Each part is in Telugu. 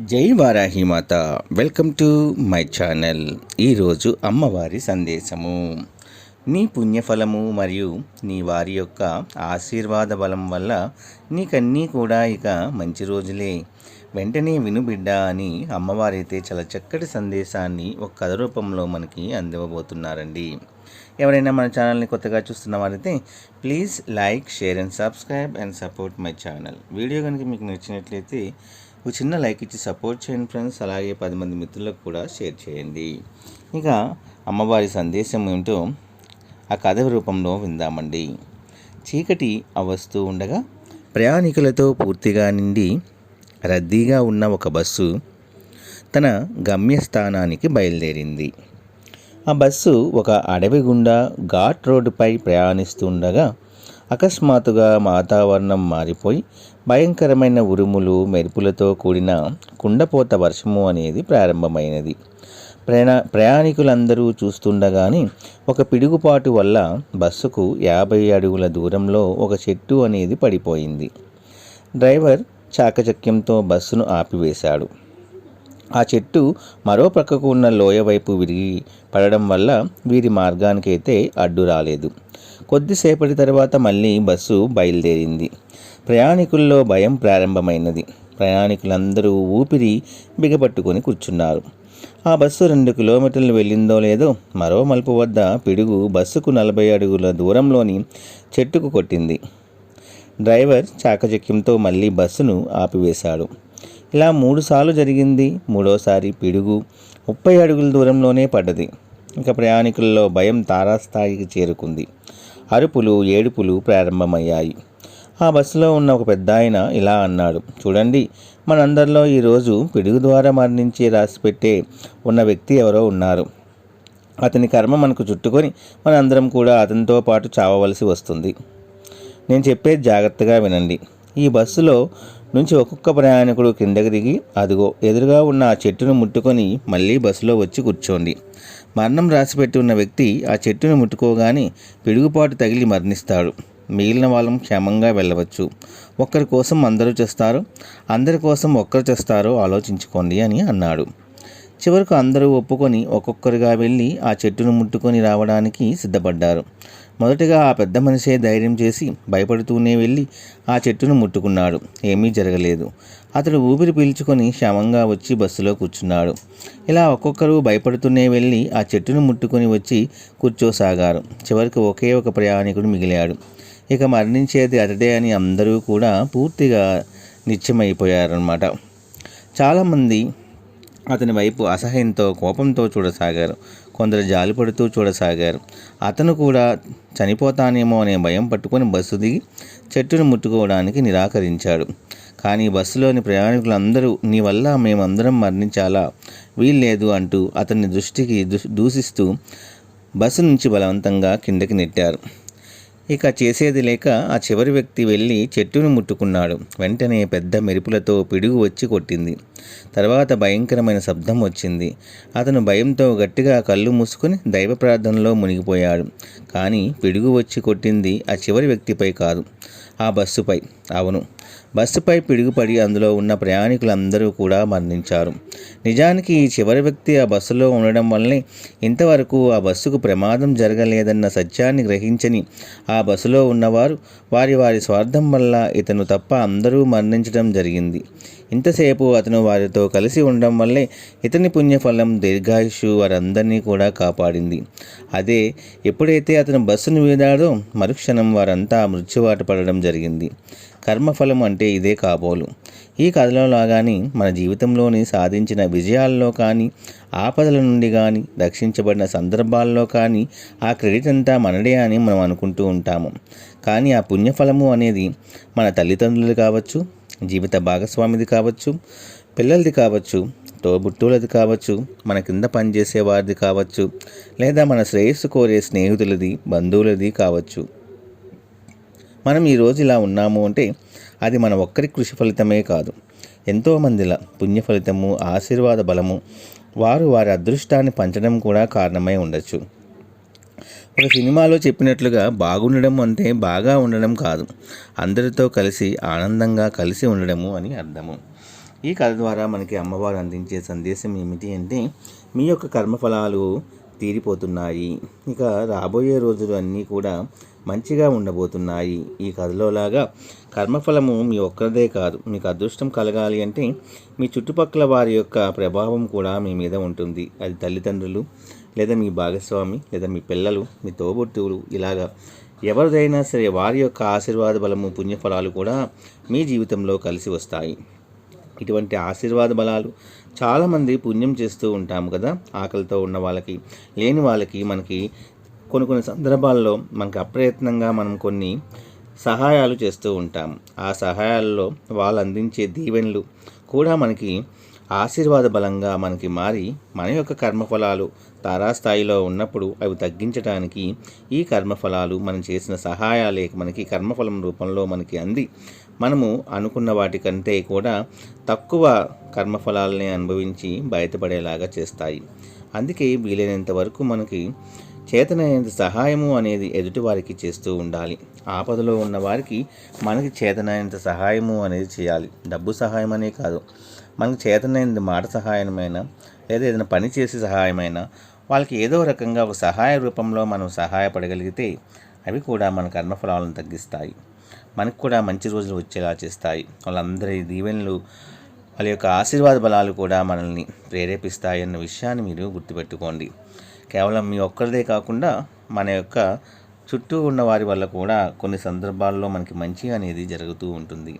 జై వారాహి మాత. Welcome to my channel. ఈరోజు అమ్మవారి సందేశము. నీ పుణ్యఫలము మరియు నీ వారి యొక్క ఆశీర్వాద బలం వల్ల నీకన్నీ కూడా ఇక మంచి రోజులే. వెంటనే వినుబిడ్డ అని అమ్మవారైతే చాలా చక్కటి సందేశాన్ని ఒక కథ రూపంలో మనకి అందివ్వబోతున్నారండి. ఎవరైనా మన ఛానల్ని కొత్తగా చూస్తున్న వారైతే please like share and subscribe and support my channel. Video కనుక మీకు నచ్చినట్లయితే ఒక చిన్న లైక్ ఇచ్చి సపోర్ట్ చేయండి ఫ్రెండ్స్. అలాగే పది మంది మిత్రులకు కూడా షేర్ చేయండి. ఇక అమ్మవారి సందేశం ఏమిటో ఆ కథ రూపంలో విందామండి. చీకటి అవస్తూ ఉండగా ప్రయాణికులతో పూర్తిగా నిండి రద్దీగా ఉన్న ఒక బస్సు తన గమ్యస్థానానికి బయలుదేరింది. ఆ బస్సు ఒక అడవి గుండా ఘాట్ రోడ్డుపై ప్రయాణిస్తుండగా అకస్మాత్తుగా వాతావరణం మారిపోయి భయంకరమైన ఉరుములు మెరుపులతో కూడిన కుండపోత వర్షము అనేది ప్రారంభమైనది. ప్రయాణ ప్రయాణికులందరూ చూస్తుండగానే ఒక పిడుగుపాటు వల్ల బస్సుకు యాభై అడుగుల దూరంలో ఒక చెట్టు అనేది పడిపోయింది. డ్రైవర్ చాకచక్యంతో బస్సును ఆపివేశాడు. ఆ చెట్టు మరో ప్రక్కకు ఉన్న లోయ వైపు విరిగి పడడం వల్ల వీరి మార్గానికైతే అడ్డు రాలేదు. కొద్దిసేపటి తర్వాత మళ్ళీ బస్సు బయలుదేరింది. ప్రయాణికుల్లో భయం ప్రారంభమైనది. ప్రయాణికులందరూ ఊపిరి బిగపట్టుకొని కూర్చున్నారు. ఆ బస్సు రెండు కిలోమీటర్లు వెళ్ళిందో లేదో మరో మలుపు వద్ద పిడుగు బస్సుకు నలభై అడుగుల దూరంలోని చెట్టుకు కొట్టింది. డ్రైవర్ చాకచక్యంతో మళ్ళీ బస్సును ఆపివేశాడు. ఇలా మూడుసార్లు జరిగింది. మూడోసారి పిడుగు ముప్పై అడుగుల దూరంలోనే పడ్డది. ఇక ప్రయాణికుల్లో భయం తారాస్థాయికి చేరుకుంది. అరుపులు ఏడుపులు ప్రారంభమయ్యాయి. ఆ బస్సులో ఉన్న ఒక పెద్ద ఆయన ఇలా అన్నాడు చూడండి మనందరిలో ఈరోజు పిడుగు ద్వారా మరణించి రాసిపెట్టే ఉన్న వ్యక్తి ఎవరో ఉన్నారు. అతని కర్మ మనకు చుట్టుకొని మనందరం కూడా అతనితో పాటు చావవలసి వస్తుంది. నేను చెప్పేది జాగ్రత్తగా వినండి. ఈ బస్సులో నుంచి ఒక్కొక్క ప్రయాణికుడు కిందకి దిగి అదిగో ఎదురుగా ఉన్న ఆ చెట్టును ముట్టుకొని మళ్ళీ బస్సులో వచ్చి కూర్చోండి. మరణం రాసిపెట్టి ఉన్న వ్యక్తి ఆ చెట్టును ముట్టుకోగానే పిడుగుపాటు తగిలి మరణిస్తాడు. మిగిలిన వాళ్ళం క్షేమంగా వెళ్ళవచ్చు. ఒక్కరి కోసం అందరూ చేస్తారు. అందరి కోసం ఒక్కరు చేస్తారో ఆలోచించుకోండి అని అన్నాడు. చివరకు అందరూ ఒప్పుకొని ఒక్కొక్కరుగా వెళ్ళి ఆ చెట్టును ముట్టుకొని రావడానికి సిద్ధపడ్డారు. మొదటగా ఆ పెద్ద మనిషే ధైర్యం చేసి భయపడుతూనే వెళ్ళి ఆ చెట్టును ముట్టుకున్నాడు. ఏమీ జరగలేదు. అతడు ఊపిరి పీల్చుకొని క్షమంగా వచ్చి బస్సులో కూర్చున్నాడు. ఇలా ఒక్కొక్కరు భయపడుతూనే వెళ్ళి ఆ చెట్టును ముట్టుకొని వచ్చి కూర్చోసాగారు. చివరికి ఒకే ఒక ప్రయాణికుడు మిగిలాడు. ఇక మరణించేది అతడే అని అందరూ కూడా పూర్తిగా నిత్యమైపోయారన్నమాట చాలామంది అతని వైపు అసహ్యంతో కోపంతో చూడసాగారు. కొందరు జాలిపడుతూ చూడసాగారు. అతను కూడా చనిపోతానేమో అనే భయం పట్టుకొని బస్సు దిగి చెట్టును ముట్టుకోవడానికి నిరాకరించాడు. కానీ బస్సులోని ప్రయాణికులందరూ నీ వల్ల మేమందరం మరణించాలా? వీల్లేదు అంటూ అతన్ని దృష్టికి దూషిస్తూ బస్సు నుంచి బలవంతంగా కిందకి నెట్టారు. ఇక చేసేది లేక ఆ చివరి వ్యక్తి వెళ్ళి చెట్టును ముట్టుకున్నాడు. వెంటనే పెద్ద మెరుపులతో పిడుగు వచ్చి కొట్టింది. తర్వాత భయంకరమైన శబ్దం వచ్చింది. అతను భయంతో గట్టిగా కళ్ళు మూసుకొని దైవ ప్రార్థనలో మునిగిపోయాడు. కానీ పిడుగు వచ్చి కొట్టింది ఆ చివరి వ్యక్తిపై కాదు. ఆ బస్సుపై. అవును బస్సుపై పిడుగుపడి అందులో ఉన్న ప్రయాణికులందరూ కూడా మరణించారు. నిజానికి ఈ చివరి వ్యక్తి ఆ బస్సులో ఉండడం వల్లనే ఇంతవరకు ఆ బస్సుకు ప్రమాదం జరగలేదన్న సత్యాన్ని గ్రహించని ఆ బస్సులో ఉన్నవారు వారి వారి స్వార్థం వల్ల ఇతను తప్ప అందరూ మరణించడం జరిగింది. ఇంతసేపు అతను వారితో కలిసి ఉండడం వల్లే ఇతని పుణ్యఫలం దీర్ఘాయుషు వారందరినీ కూడా కాపాడింది. అదే ఎప్పుడైతే అతను బస్సును వీదాడో మరుక్షణం వారంతా మృత్యువాట పడడం జరిగింది. కర్మఫలం అంటే ఇదే కాబోలు. ఈ కథలో లాగాని మన జీవితంలోని సాధించిన విజయాల్లో కానీ ఆపదల నుండి కానీ రక్షించబడిన సందర్భాల్లో కానీ ఆ క్రెడిట్ అంతా మనడే అని మనం అనుకుంటూ ఉంటాము. కానీ ఆ పుణ్యఫలము అనేది మన తల్లిదండ్రులు కావచ్చు జీవిత భాగస్వామిది కావచ్చు పిల్లలది కావచ్చు తోబుట్టువులది కావచ్చు మన కింద పనిచేసే వారిది కావచ్చు లేదా మన శ్రేయస్సు కోరే స్నేహితులది బంధువులది కావచ్చు. మనం ఈరోజు ఇలా ఉన్నాము అంటే అది మన ఒక్కరి కృషి ఫలితమే కాదు. ఎంతోమందిల పుణ్య ఫలితము ఆశీర్వాద బలము వారు వారి అదృష్టాన్ని పంచడం కూడా కారణమై ఉండొచ్చు. ఒక సినిమాలో చెప్పినట్లుగా బాగుండడం అంటే బాగా ఉండడం కాదు. అందరితో కలిసి ఆనందంగా కలిసి ఉండడము అని అర్థము. ఈ కథ ద్వారా మనకి అమ్మవారు అందించే సందేశం ఏమిటి అంటే మీ యొక్క కర్మఫలాలు తీరిపోతున్నాయి. ఇక రాబోయే రోజులు అన్నీ కూడా మంచిగా ఉండబోతున్నాయి. ఈ కథలోలాగా కర్మఫలము మీ ఒక్కరిదే కాదు మీకు అదృష్టం కలగాలి అంటే మీ చుట్టుపక్కల వారి యొక్క ప్రభావం కూడా మీ మీద ఉంటుంది. అది తల్లిదండ్రులు లేదా మీ భాగస్వామి లేదా మీ పిల్లలు మీ తోబుట్టువులు ఇలాగా ఎవరిదైనా సరే వారి యొక్క ఆశీర్వాద బలము పుణ్యఫలాలు కూడా మీ జీవితంలో కలిసి వస్తాయి. ఇటువంటి ఆశీర్వాద బలాలు చాలామంది పుణ్యం చేస్తూ ఉంటాము కదా ఆకలితో ఉన్న వాళ్ళకి లేని వాళ్ళకి మనకి కొన్ని కొన్ని సందర్భాల్లో మనకు అప్రయత్నంగా మనం కొన్ని సహాయాలు చేస్తూ ఉంటాం. ఆ సహాయాల్లో వాళ్ళు అందించే దీవెనలు కూడా మనకి ఆశీర్వాద బలంగా మనకి మారి మన యొక్క కర్మఫలాలు తారాస్థాయిలో ఉన్నప్పుడు అవి తగ్గించడానికి ఈ కర్మఫలాలు మనం చేసిన సహాయాలే మనకి కర్మఫలం రూపంలో మనకి అంది. మనము అనుకున్న వాటికంటే కూడా తక్కువ కర్మఫలాలని అనుభవించి బయటపడేలాగా చేస్తాయి. అందుకే వీలైనంత వరకు మనకి చేతనైనంత సహాయము అనేది ఎదుటివారికి చేస్తూ ఉండాలి. ఆపదలో ఉన్న వారికి మనకి చేతనైనంత సహాయము అనేది చేయాలి. డబ్బు సహాయం అనే కాదు. మనకు చేతనైనది మాట సహాయమైన లేదా ఏదైనా పని చేసే సహాయమైన వాళ్ళకి ఏదో రకంగా ఒక సహాయ రూపంలో మనం సహాయపడగలిగితే అవి కూడా మన కర్మఫలాలను తగ్గిస్తాయి. మనకు కూడా మంచి రోజులు వచ్చేలా చేస్తాయి. వాళ్ళందరి దీవెనలు వాళ్ళ యొక్క ఆశీర్వాద బలాలు కూడా మనల్ని ప్రేరేపిస్తాయి అన్న విషయాన్ని మీరు గుర్తుపెట్టుకోండి. కేవలం మీ ఒక్కరిదే కాకుండా మన యొక్క చుట్టూ ఉన్న వారి వల్ల కూడా కొన్ని సందర్భాల్లో మనకి మంచి అనేది జరుగుతూ ఉంటుంది.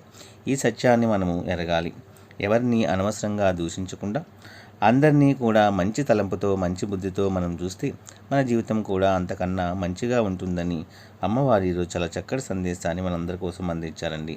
ఈ సత్యాన్ని మనము ఎరగాలి. ఎవరిని అనవసరంగా దూషించకుండా అందరినీ కూడా మంచి తలంపుతో మంచి బుద్ధితో మనం చూస్తే మన జీవితం కూడా అంతకన్నా మంచిగా ఉంటుందని అమ్మవారి ఈరోజు చాలా చక్కటి సందేశాన్ని మనందరి కోసం అందించారండి.